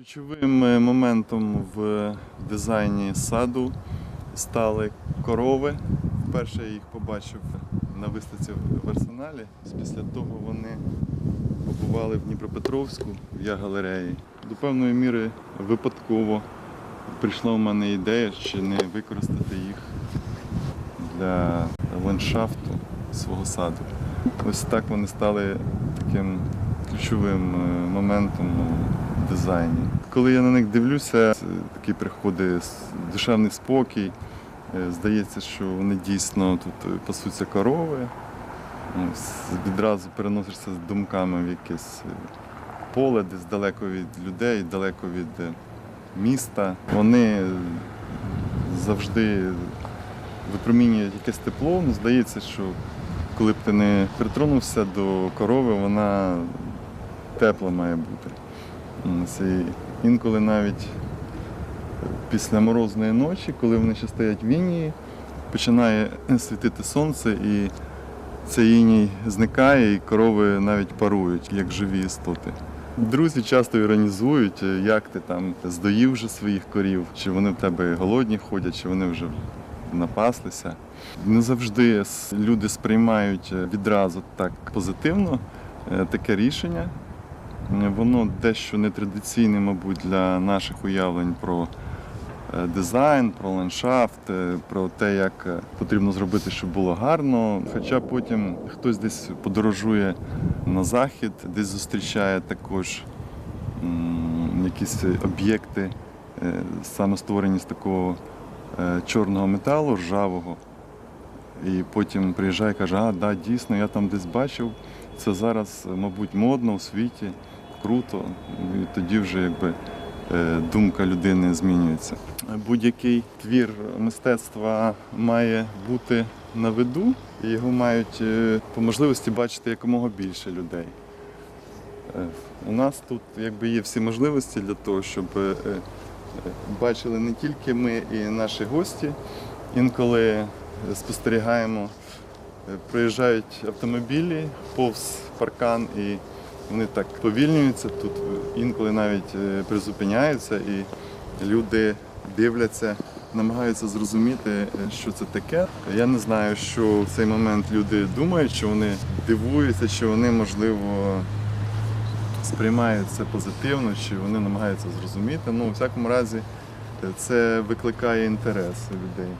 Ключовим е, моментом в дизайні саду стали корови. Вперше я їх побачив на виставці в арсеналі. Після того вони побували в Дніпропетровську в я-галереї. До певної міри випадково прийшла в мене ідея, чи не використати їх для ландшафту свого саду. Ось так вони стали таким ключовим е, моментом у дизайні. Коли я на них дивлюся, такий приходить душевний спокій. Е, Здається, що вони дійсно тут е, пасуться корови. Відразу переносишся з думками в якесь поле, десь далеко від людей, далеко від міста. Вони завжди випромінюють якесь тепло. Ну, здається, що коли б ти не притронувся до корови, вона тепла має бути. І інколи навіть після морозної ночі, коли вони ще стоять в інії, починає світити сонце і цей іній зникає, і корови навіть парують, як живі істоти. Друзі часто іронізують, як ти там здоїв вже своїх корів, чи вони в тебе голодні ходять, чи вони вже напаслися. Не завжди люди сприймають відразу так позитивно е, таке рішення. Воно дещо нетрадиційне, мабуть, для наших уявлень про е, дизайн, про ландшафт, е, про те, як е, потрібно зробити, щоб було гарно. Хоча потім хтось десь подорожує на захід, десь зустрічає також якісь об'єкти, саме створені з такого чорного металу, ржавого. І потім приїжджає і каже, а, да, дійсно, я там десь бачив. Це зараз, мабуть, модно у світі, круто. І тоді вже якби е, думка людини змінюється. Будь-який твір мистецтва має бути на виду, і його мають е, по можливості бачити якомога більше людей. Е, У нас тут якби є всі можливості для того, щоб бачили не тільки ми і наші гості. Інколи спостерігаємо, проїжджають автомобілі повз паркан і вони так повільнюються тут, інколи навіть е, призупиняються і люди дивляться, намагаються зрозуміти, е, що це таке. Я не знаю, що в цей момент люди думають, чи вони дивуються, чи вони можливо сприймають це позитивно, чи вони намагаються зрозуміти. Ну, у всякому разі, е, це викликає інтерес людей.